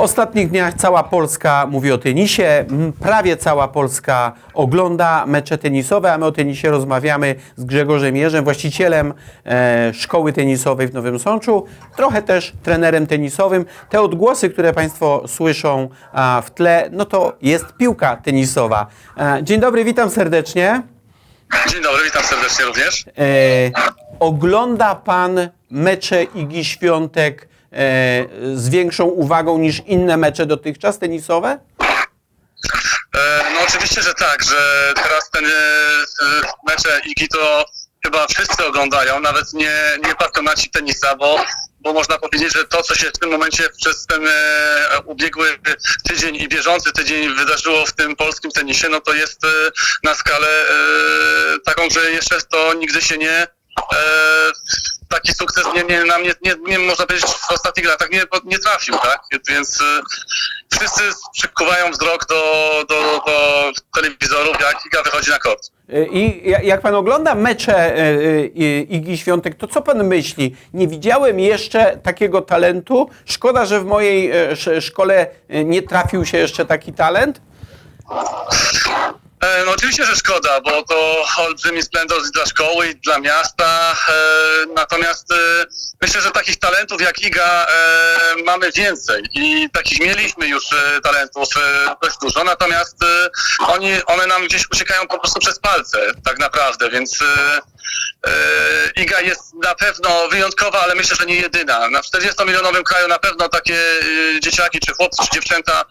ostatnich dniach cała Polska mówi o tenisie, prawie cała Polska ogląda mecze tenisowe, a my o tenisie rozmawiamy z Grzegorzem Jerzem, właścicielem e, szkoły tenisowej w Nowym Sączu, trochę też trenerem tenisowym. Te odgłosy, które Państwo słyszą a, w tle, no to jest piłka tenisowa. E, dzień dobry, witam serdecznie. Dzień dobry, witam serdecznie również. E, ogląda Pan mecze Igi Świątek z większą uwagą niż inne mecze dotychczas tenisowe? E, no oczywiście, że tak, że teraz ten e, e, mecze IGI to chyba wszyscy oglądają, nawet nie, nie pasjonaci tenisa, bo, bo można powiedzieć, że to, co się w tym momencie przez ten e, ubiegły tydzień i bieżący tydzień wydarzyło w tym polskim tenisie, no to jest e, na skalę e, taką, że jeszcze to nigdy się nie e, taki sukces nie, nie, nam nie, nie, nie można powiedzieć w ostatnich latach nie, nie trafił, tak? Więc e, wszyscy przykuwają wzrok do, do, do telewizorów, jak Iga wychodzi na kort. E, I ja- jak Pan ogląda mecze e, e, Igi Świątek, to co Pan myśli? Nie widziałem jeszcze takiego talentu. Szkoda, że w mojej sz- szkole nie trafił się jeszcze taki talent. No oczywiście, że szkoda, bo to olbrzymi splendor dla szkoły i dla miasta. E, Natomiast e, myślę, że takich talentów jak Iga mamy więcej i takich mieliśmy już talentów dość dużo, natomiast oni, one nam gdzieś uciekają po prostu przez palce tak naprawdę, więc Iga jest na pewno wyjątkowa, ale myślę, że nie jedyna. Na 40-milionowym kraju na pewno takie dzieciaki, czy chłopcy, czy dziewczęta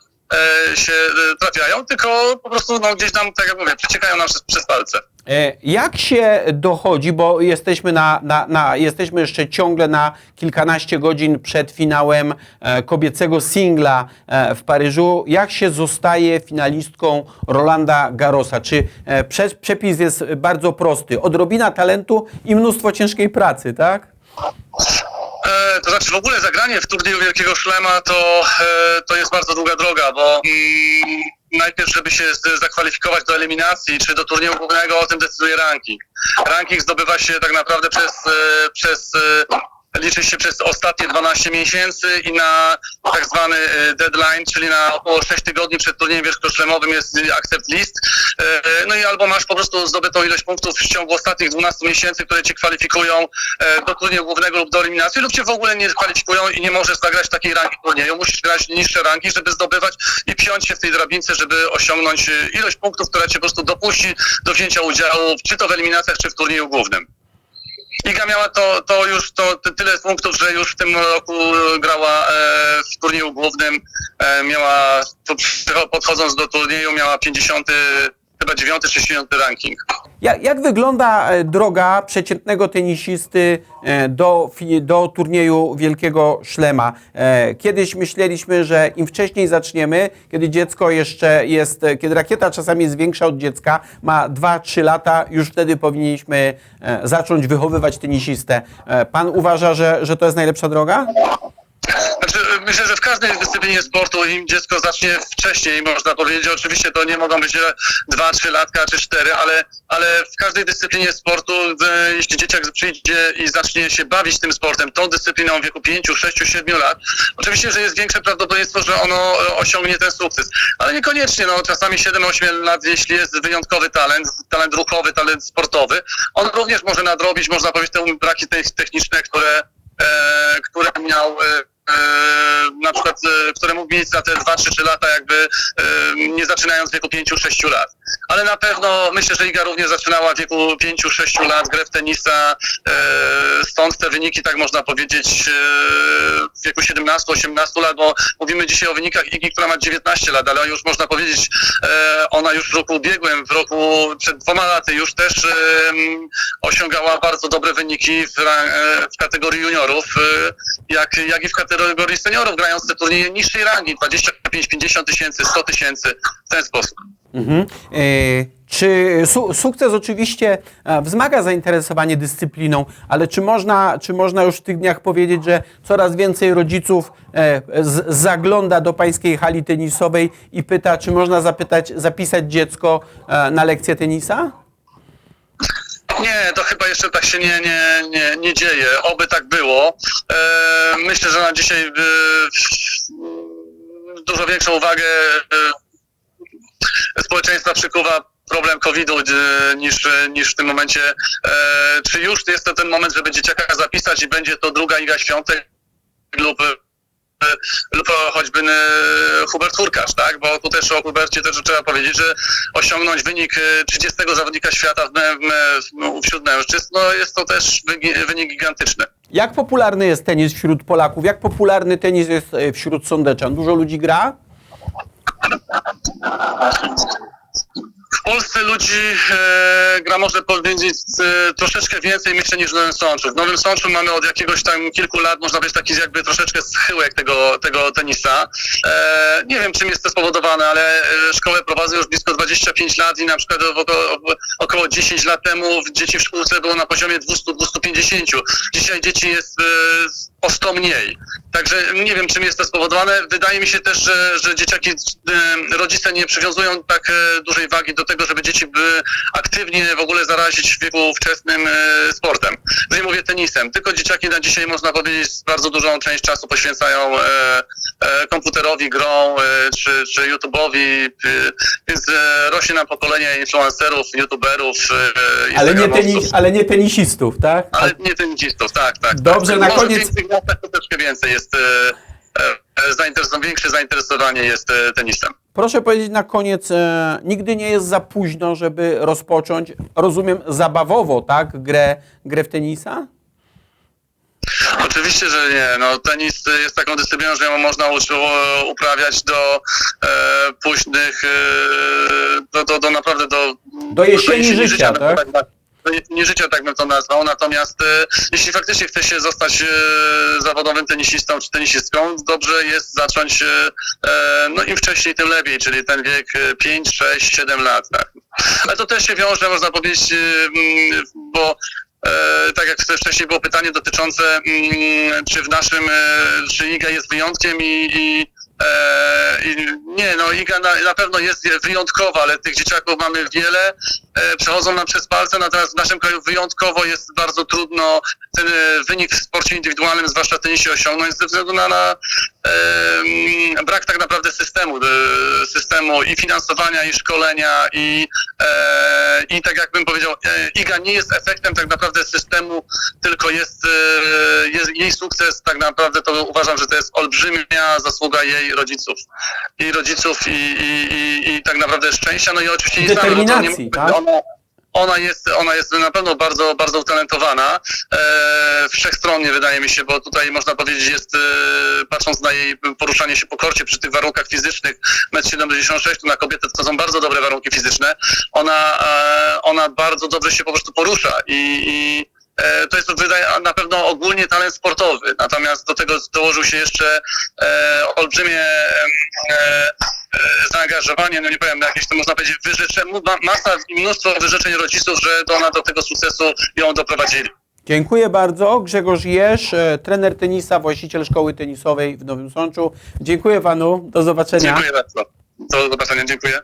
się e, trafiają, tylko po prostu no, gdzieś tam, tak jak mówię, przeciekają nam przez, przez palce. E, Jak się dochodzi, bo jesteśmy, na, na, na, jesteśmy jeszcze ciągle na kilkanaście godzin przed finałem e, kobiecego singla e, w Paryżu, jak się zostaje finalistką Rolanda Garrosa? Czy e, prze, przepis jest bardzo prosty? Odrobina talentu i mnóstwo ciężkiej pracy, tak? E, to znaczy w ogóle zagranie w turnieju Wielkiego Szlema to, e, to jest bardzo długa droga, bo najpierw, żeby się zakwalifikować do eliminacji czy do turnieju głównego, o tym decyduje ranking. Ranking zdobywa się tak naprawdę przez, e, przez liczy się przez ostatnie 12 miesięcy i na tak zwany e, deadline, czyli na około 6 tygodni przed turniejem wielkoszlemowym jest accept list. E, No i albo masz po prostu zdobytą ilość punktów w ciągu ostatnich 12 miesięcy, które cię kwalifikują e, do turnieju głównego lub do eliminacji, lub cię w ogóle nie kwalifikują i nie możesz zagrać takiej rangi turnieju. Musisz grać niższe rangi, żeby zdobywać i piąć się w tej drabince, żeby osiągnąć ilość punktów, która cię po prostu dopuści do wzięcia udziału, czy to w eliminacjach, czy w turnieju głównym. Iga miała to, to już to, ty- tyle punktów, że już w tym roku grała e, w turnieju głównym. E, miała, po- podchodząc do turnieju, miała 50, chyba 9 czy 10 ranking. Jak, jak wygląda e, droga przeciętnego tenisisty e, do, do turnieju Wielkiego Szlema? E, Kiedyś myśleliśmy, że im wcześniej zaczniemy, kiedy dziecko jeszcze jest, kiedy rakieta czasami jest większa od dziecka, ma 2-3 lata, już wtedy powinniśmy zacząć wychowywać tenisistę. Pan uważa, że, że to jest najlepsza droga? Myślę, że w każdej dyscyplinie sportu im dziecko zacznie wcześniej, można powiedzieć. Oczywiście to nie mogą być 2-3 latka czy 4, ale, ale w każdej dyscyplinie sportu, jeśli dzieciak przyjdzie i zacznie się bawić tym sportem, tą dyscypliną w wieku 5, 6, 7 lat, oczywiście, że jest większe prawdopodobieństwo, że ono osiągnie ten sukces. Ale niekoniecznie, no czasami 7-8 lat, jeśli jest wyjątkowy talent, talent ruchowy, talent sportowy, on również może nadrobić, można powiedzieć, te braki te- techniczne, które, e, które miał e, na przykład, e, które mógł mieć za te 2-3 lata, jakby e, nie zaczynając w wieku 5-6 lat. Ale na pewno myślę, że Iga również zaczynała w wieku 5-6 lat grę w tenisa, e, stąd te wyniki, tak można powiedzieć, e, w wieku 17-18 lat, bo mówimy dzisiaj o wynikach Igi, która ma 19 lat, ale już można powiedzieć, e, ona już w roku ubiegłym, w roku przed dwoma laty już też e, osiągała bardzo dobre wyniki w, e, kategorii juniorów, e, jak, jak i w kategorii seniorów, grając te turnieje niższej rangi, 25-50 tysięcy, 100 tysięcy, w ten sposób. Mhm. E, Czy su sukces oczywiście e, wzmaga zainteresowanie dyscypliną, ale czy można, czy można już w tych dniach powiedzieć, że coraz więcej rodziców e, zagląda do pańskiej hali tenisowej i pyta, czy można zapytać, zapisać dziecko na lekcję tenisa? Nie, to chyba jeszcze tak się nie, nie, nie, nie dzieje. Oby tak było. E, myślę, że na dzisiaj e, dużo większą uwagę e, społeczeństwa przykuwa problem COVID-u niż, niż w tym momencie. Czy już jest to ten moment, żeby dzieciaka zapisać i będzie to druga Iga Świątek lub e, lub choćby e, Hubert Hurkacz, tak? Bo tu też o Hubercie też trzeba powiedzieć, że osiągnąć wynik e, 30 zawodnika świata w, w, wśród mężczyzn, no jest to też wynik gigantyczny. Jak popularny jest tenis wśród Polaków? Jak popularny tenis jest e, wśród sądeczan? Dużo ludzi gra? Polsce ludzi e, gra może powiedzieć e, troszeczkę więcej myślę niż w Nowym Sączu. W Nowym Sączu mamy od jakiegoś tam kilku lat, można powiedzieć, taki jakby troszeczkę schyłek tego, tego tenisa. E, nie wiem czym jest to spowodowane, ale e, szkołę prowadzę już blisko 25 lat i na przykład około, około 10 lat temu dzieci w szkółce było na poziomie 200-250. Dzisiaj dzieci jest e, o 100 mniej. Także nie wiem, czym jest to spowodowane. Wydaje mi się też, że, że dzieciaki, e, rodzice nie przywiązują tak e, dużej wagi do tego, żeby dzieci by aktywnie w ogóle zarazić w wieku wczesnym e, sportem. No i mówię tenisem. Tylko dzieciaki na dzisiaj, można powiedzieć, bardzo dużą część czasu poświęcają komputerowi, grą czy, czy YouTube'owi, więc rośnie nam pokolenie influencerów, YouTuberów. Ale nie, tenis, ale nie tenisistów, tak? Ale nie tenisistów, tak, tak. Dobrze, tak. na koniec- tych latach troszeczkę więcej jest, e, e, zainteresowanie, większe zainteresowanie jest e, tenisem. Proszę powiedzieć na koniec, e, nigdy nie jest za późno, żeby rozpocząć, rozumiem, zabawowo, tak, grę, grę w tenisa? Oczywiście, że nie. No, tenis jest taką dyscypliną, że ją można uprawiać do e, późnych, e, do, do, do naprawdę do... Do jesieni życia, no, tak? tak, jesieni życia, tak bym to nazwał. Natomiast e, jeśli faktycznie chce się zostać e, zawodowym tenisistą czy tenisistką, dobrze jest zacząć e, e, no im wcześniej, tym lepiej, czyli ten wiek e, 5, 6, 7 lat. Tak. Ale to też się wiąże, można powiedzieć, mm, bo E, tak jak wcześniej było pytanie dotyczące, mm, czy w naszym, czy IGA jest wyjątkiem i, i, e, nie, no IGA na, na pewno jest wyjątkowa, ale tych dzieciaków mamy wiele, e, przechodzą nam przez palce, natomiast w naszym kraju wyjątkowo jest bardzo trudno ten e, wynik w sporcie indywidualnym, zwłaszcza w tenisie osiągnąć ze względu na, na e, brak tak naprawdę systemu, e, systemu i finansowania, i szkolenia, i, e, i tak jak bym powiedział, e, IGA nie jest efektem tak naprawdę systemu, tylko jest, e, jest jej sukces, tak naprawdę to uważam, że to jest olbrzymia zasługa jej rodziców. Jej rodziców i, i, i, i tak naprawdę szczęścia, no i oczywiście no to Determinacji, nie- tak? Ona, ona jest, ona jest na pewno bardzo, bardzo utalentowana. E, wszechstronnie wydaje mi się, bo tutaj można powiedzieć jest, e, patrząc na jej poruszanie się po korcie przy tych warunkach fizycznych, 1,76 m, na kobietę to są bardzo dobre warunki fizyczne. Ona, e, ona bardzo dobrze się po prostu porusza i, i to jest na pewno ogólnie talent sportowy. Natomiast do tego dołożył się jeszcze e, olbrzymie e, e, zaangażowanie, no nie powiem, jakieś to można powiedzieć, wyrzeczeń, ma- masa i mnóstwo wyrzeczeń rodziców, że do ona do tego sukcesu ją doprowadzili. Dziękuję bardzo. Grzegorz Jesz, e, trener tenisa, właściciel szkoły tenisowej w Nowym Sączu. Dziękuję panu. Do zobaczenia. Dziękuję bardzo. Do zobaczenia, dziękuję.